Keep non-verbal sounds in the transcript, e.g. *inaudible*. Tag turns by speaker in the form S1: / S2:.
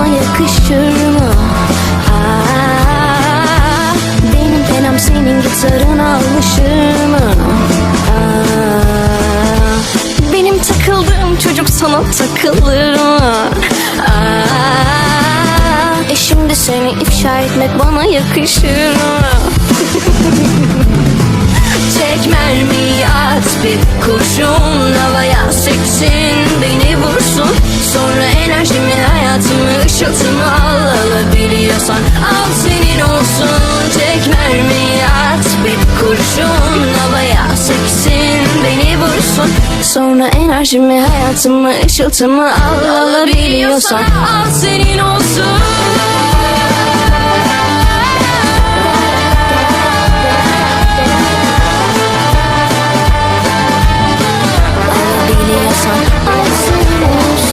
S1: yakışır mı? Benim penam senin gitarına alışır mı? Benim takıldığım çocuk sana takılır mı? Aa, e şimdi seni ifşa etmek bana yakışır mı? *laughs* Tek mermi at bir kurşun havaya seksin olsun Tek mermi at bir kurşun havaya seksin beni vursun. Sonra enerjimi hayatımı ışıltımı al alabiliyorsan. al senin olsun